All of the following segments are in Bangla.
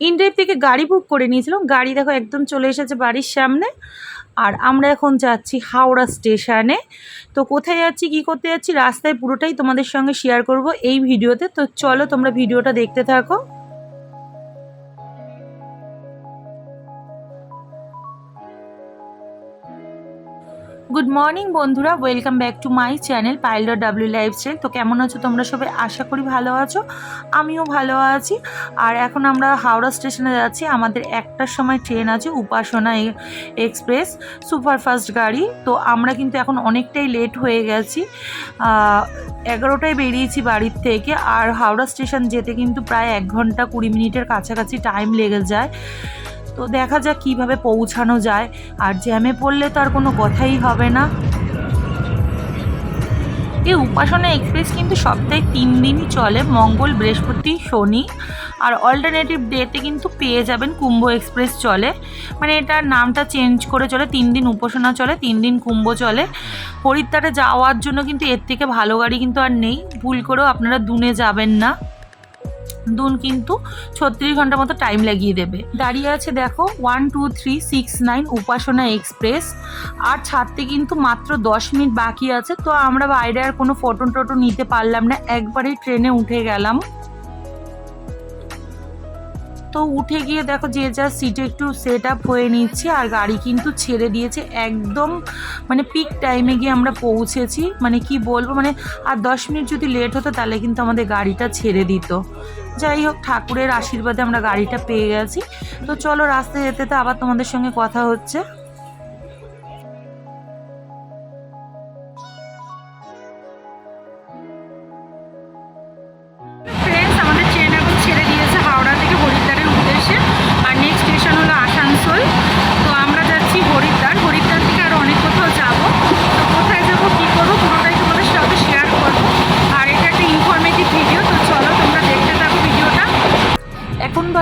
ইনড্রাইভ থেকে গাড়ি বুক করে নিয়েছিলাম। গাড়ি দেখো একদম চলে এসেছে বাড়ির সামনে। আর আমরা এখন যাচ্ছি হাওড়া স্টেশনে। তো কোথায় যাচ্ছি, কি করতে যাচ্ছি, রাস্তায় পুরোটাই তোমাদের সঙ্গে শেয়ার করব এই ভিডিওতে। তো চলো তোমরা ভিডিওটা দেখতে থাকো। গুড মর্নিং বন্ধুরা। Welcome back to my channel pilot W lifestyle তো কেমন আছো তোমরা সবাই? আশা করি ভালো আছো। আমিও ভালো আছি। আর এখন আমরা হাওড়া স্টেশনে যাচ্ছি। আমাদের একটার সময় ট্রেন আছে, উপাসনা এক্সপ্রেস, সুপারফাস্ট গাড়ি। তো আমরা কিন্তু এখন অনেকটাই লেট হয়ে গেছি। এগারোটায় বেরিয়েছি বাড়ির থেকে। আর হাওড়া স্টেশন যেতে কিন্তু প্রায় এক ঘণ্টা কুড়ি মিনিটের কাছাকাছি টাইম লেগে যায়। তো দেখা যাক কীভাবে পৌঁছানো যায়। আর জ্যামে পড়লে তো আর কোনো কথাই হবে না। এই উপাসনা এক্সপ্রেস কিন্তু সপ্তাহে তিন দিনই চলে, মঙ্গল, বৃহস্পতি, শনি। আর অল্টারনেটিভ ডেতে কিন্তু পেয়ে যাবেন কুম্ভ এক্সপ্রেস চলে। মানে এটার নামটা চেঞ্জ করে চলে, তিন দিন উপাসনা চলে, তিন দিন কুম্ভ চলে। হরিদ্বারে যাওয়ার জন্য কিন্তু এর থেকে ভালো গাড়ি কিন্তু আর নেই। ভুল করেও আপনারা দুনে যাবেন না। দুন কিন্তু ছত্রিশ ঘণ্টা মতো টাইম লাগিয়ে দেবে। দাঁড়িয়ে আছে দেখো one two three six nine Upasana express আর ছাড়তে কিন্তু মাত্র দশ মিনিট বাকি আছে। তো আমরা বাইরে আর কোনো ফটো টটো নিতে পারলাম না। একবারেই ট্রেনে উঠে গেলাম। তো উঠে গিয়ে দেখো যে যার সিটে একটু সেট আপ হয়ে নিচ্ছি আর গাড়ি কিন্তু ছেড়ে দিয়েছে একদম মানে পিক টাইমে গিয়ে আমরা পৌঁছেছি। মানে কি বলব মানে আর দশ মিনিট যদি লেট হতো তাহলে কিন্তু আমাদের গাড়িটা ছেড়ে দিত। যাই হোক, ঠাকুরের আশীর্বাদে আমরা গাড়িটা পেয়ে গেছি। তো চলো রাস্তায় যেতে তো আবার তোমাদের সঙ্গে কথা হচ্ছে।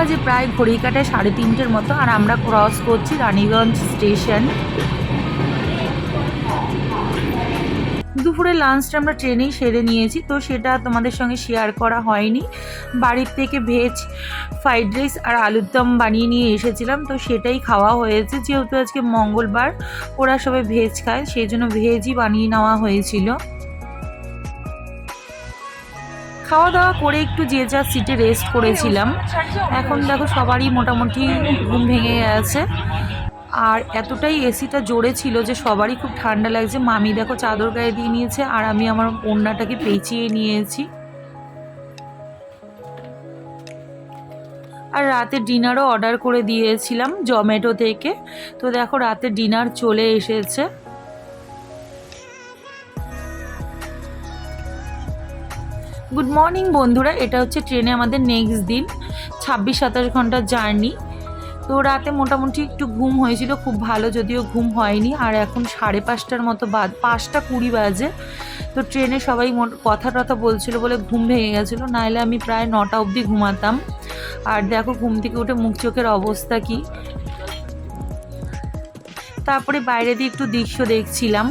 বাজে প্রায় ঘড়ি কাটায় সাড়ে তিনটের মতো, আর আমরা ক্রস করছি রানীগঞ্জ স্টেশন। দুপুরে লাঞ্চটা আমরা ট্রেনেই সেরে নিয়েছি, তো সেটা তোমাদের সঙ্গে শেয়ার করা হয়নি। বাড়ির থেকে ভেজ ফ্রাইড রাইস আর আলুর দম বানিয়ে নিয়ে এসেছিলাম, তো সেটাই খাওয়া হয়েছে। যেহেতু আজকে মঙ্গলবার, ওরা সবাই ভেজ খায়, সেই জন্য ভেজই বানিয়ে নেওয়া হয়েছিল। খাওয়া দাওয়া করে একটু যে যার সিটে রেস্ট করেছিলাম, এখন দেখো সবারই মোটামুটি ঘুম ভেঙে গেছে। আর এতটাই এসিটা জোরে ছিল যে সবারই খুব ঠান্ডা লাগছে। মামি দেখো চাদর গায়ে দিয়ে নিয়েছে, আর আমি আমার ওড়নাটাকে পেঁচিয়ে নিয়েছি। আর রাতে ডিনারও অর্ডার করে দিয়েছিলাম জোম্যাটো থেকে। তো দেখো রাতে ডিনার চলে এসেছে। গুড মর্নিং বন্ধুরা। এটা হচ্ছে ট্রেনে আমাদের নেক্সট দিন, ছাব্বিশ সাতাশ ঘণ্টার জার্নি তো রাতে মোটামুটি একটু ঘুম হয়েছিল, খুব ভালো যদিও ঘুম হয়নি। আর এখন সাড়ে পাঁচটার মতো বাদ পাঁচটা কুড়ি বাজে। তো ট্রেনে সবাই কথা টথা বলছিল বলে ঘুম ভেঙে গেছিল। নাহলে আমি প্রায় নটা অবধি ঘুমাতাম। আর দেখো ঘুম থেকে উঠে মুখ চোখের অবস্থা কি। তারপরে বাইরে দিয়ে একটু দৃশ্য দেখছিলাম।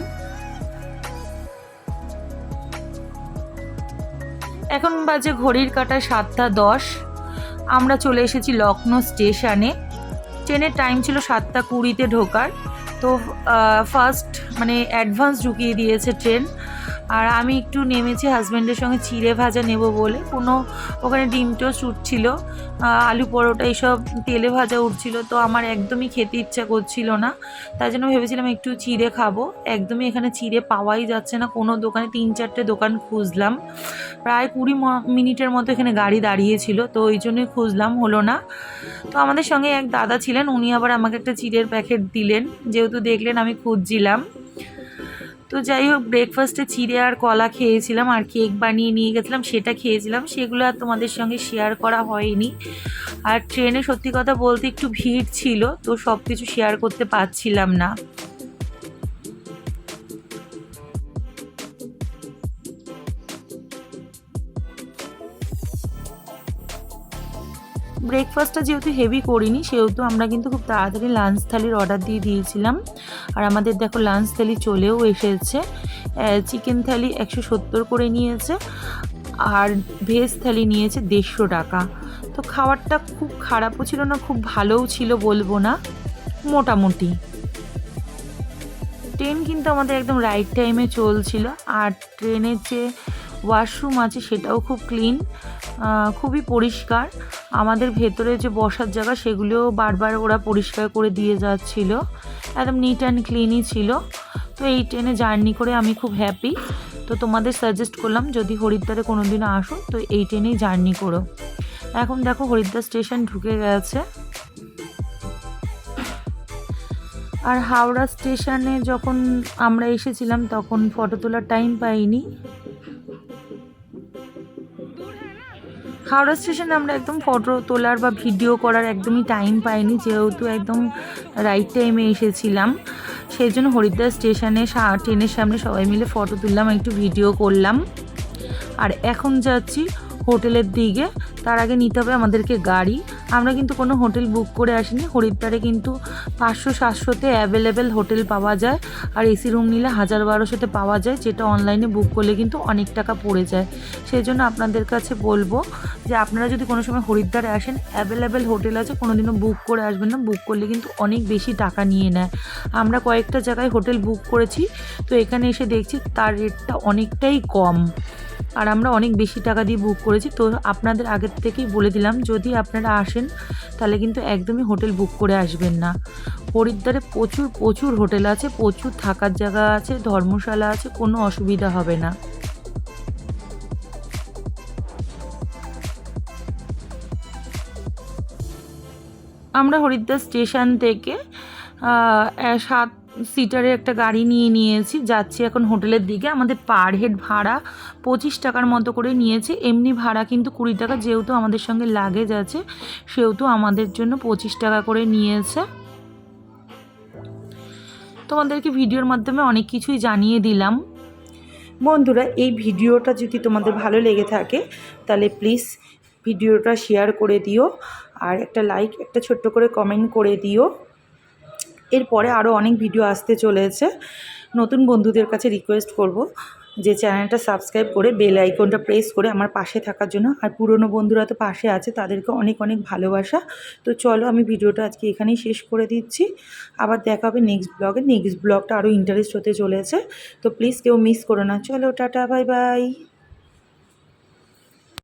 এখন বাজে ঘড়ির কাটা সাতটা দশ। আমরা চলে এসেছি লখনৌ স্টেশনে। ট্রেনের টাইম ছিল সাতটা কুড়িতে ঢোকার। তো ফার্স্ট মানে অ্যাডভান্স ঢুকিয়ে দিয়েছে ট্রেন। আর আমি একটু নেমেছি হাজব্যান্ডের সঙ্গে চিড়ে ভাজা নেব বলে। কোনো ওখানে ডিম টোস্ট উঠছিল আলু পরোটা এইসব তেলে ভাজা উঠছিল, তো আমার একদমই খেতে ইচ্ছা করছিল না। তাই জন্য ভেবেছিলাম একটু চিড়ে খাব। একদমই এখানে চিড়ে পাওয়াই যাচ্ছে না। কোনো দোকানে তিন চারটে দোকান খুঁজলাম। প্রায় কুড়ি মিনিটের মতো এখানে গাড়ি দাঁড়িয়েছিল, তো ওই জন্যই খুঁজলাম, হলো না। তো আমাদের সঙ্গে এক দাদা ছিলেন, উনি আবার আমাকে একটা চিড়ের প্যাকেট দিলেন। যেহেতু দেখলেন, আমি খুঁজছিলাম। তো যাই হোক ব্রেকফাস্টে চিড়ে আর কলা খেয়েছিলাম আর কেক বানিয়ে নিয়ে গেছিলাম, সেটা খেয়েছিলাম। সেগুলো আর তোমাদের সঙ্গে শেয়ার করা হয়নি। আর ট্রেনে সত্যি কথা বলতে একটু ভিড় ছিল, তো সব কিছু শেয়ার করতে পারছিলাম না। ব্রেকফাস্টটা যেহেতু হেভি করিনি, সেহেতু আমরা কিন্তু খুব তাড়াতাড়ি লাঞ্চ থালির অর্ডার দিয়ে দিয়েছিলাম। আর আমাদের দেখো লাঞ্চ থালি চলেও এসেছে। চিকেন থালি একশো সত্তর করে নিয়েছে, আর ভেজ থালি নিয়েছে দেড়শো টাকা। তো খাবারটা খুব খারাপও ছিল না, খুব ভালোও ছিল বলব না, মোটামুটি। ট্রেন কিন্তু আমাদের একদম রাইট টাইমে চলছিল, আর ট্রেনের যে ওয়াশরুম আছে সেটাও খুব ক্লিন খুবই পরিষ্কার। আমাদের ভেতরে যে বসার জায়গা, সেগুলোও বারবার ওরা পরিষ্কার করে দিয়ে যাচ্ছিল। একদম নিট অ্যান্ড ক্লিনই ছিল। তো এই ট্রেনে জার্নি করে আমি খুব হ্যাপি তো তোমাদের সাজেস্ট করলাম, যদি হরিদ্বারে কোনো দিন আসো, তো এই ট্রেনেই জার্নি করো। এখন দেখো হরিদ্বার স্টেশন ঢুকে গেছে। আর হাওড়া স্টেশনে যখন আমরা এসেছিলাম, তখন ফটো তোলার টাইম পাইনি। হাওড়া স্টেশনে আমরা একদম ফটো তোলার বা ভিডিও করার একদমই টাইম পাইনি, যেহেতু একদম রাইট টাইমে এসেছিলাম। সেই জন্য হরিদ্বার স্টেশনে ট্রেনের সামনে সবাই মিলে ফটো তুললাম, একটু ভিডিও করলাম। আর এখন যাচ্ছি হোটেলের দিকে। তার আগে নিতে হবে আমাদেরকে গাড়ি। আমরা কিন্তু কোনো হোটেল বুক করে আসিনি। হরিদ্বারে কিন্তু পাঁচশো, সাতশোতে অ্যাভেলেবেল হোটেল পাওয়া যায়। আর এসি রুম নিলে হাজার বারোশোতে পাওয়া যায়, যেটা অনলাইনে বুক করলে কিন্তু অনেক টাকা পড়ে যায়। সেই জন্য আপনাদের কাছে বলব যে আপনারা যদি কোনো সময় হরিদ্বারে আসেন, অ্যাভেলেবেল হোটেল আছে কোনো দিনও বুক করে আসবেন না। বুক করলে কিন্তু অনেক বেশি টাকা নিয়ে নেয়। আমরা কয়েকটা জায়গায় হোটেল বুক করেছি। তো এখানে এসে দেখছি তার রেটটা অনেকটাই কম। আর আমরা অনেক বেশি টাকা দিয়ে বুক করেছি। তো আপনাদের আগের থেকেই বলে দিলাম, যদি আপনারা আসেন, তাহলে কিন্তু একদমই হোটেল বুক করে আসবেন না। হরিদ্বারে প্রচুর প্রচুর হোটেল আছে, প্রচুর থাকার জায়গা আছে, ধর্মশালা আছে, কোনো অসুবিধা হবে না। আমরা হরিদ্বার স্টেশন থেকে সাত সিটারের একটা গাড়ি নিয়ে নিয়েছি, যাচ্ছি এখন হোটেলের দিকে। আমাদের পার হেড ভাড়া পঁচিশ টাকার মতো করে নিয়েছে। এমনি ভাড়া কিন্তু কুড়ি টাকা, যেহেতু আমাদের সঙ্গে লাগেজ আছে, সেহেতু আমাদের জন্য পঁচিশ টাকা করে নিয়েছে। তোমাদেরকে ভিডিওর মাধ্যমে অনেক কিছুই জানিয়ে দিলাম। বন্ধুরা, এই ভিডিওটা যদি তোমাদের ভালো লেগে থাকে, তাহলে প্লিজ ভিডিওটা শেয়ার করে দিও, আর একটা লাইক একটা ছোট্ট করে কমেন্ট করে দিও। এরপরে আরও অনেক ভিডিও আসতে চলেছে। নতুন বন্ধুদের কাছে রিকোয়েস্ট করব যে চ্যানেলটা সাবস্ক্রাইব করে বেল আইকনটা প্রেস করে আমার পাশে থাকার জন্য। আর পুরনো বন্ধুরা তো পাশে আছে, তাদেরকে অনেক অনেক ভালোবাসা। তো চলো আমি ভিডিওটা আজকে এখানেই শেষ করে দিচ্ছি। আবার দেখা হবে নেক্সট ব্লগে নেক্সট ব্লগটা আরও ইন্টারেস্ট হতে চলেছে। তো প্লিজ কেউ মিস করো না। চলো, টাটা বাই বাই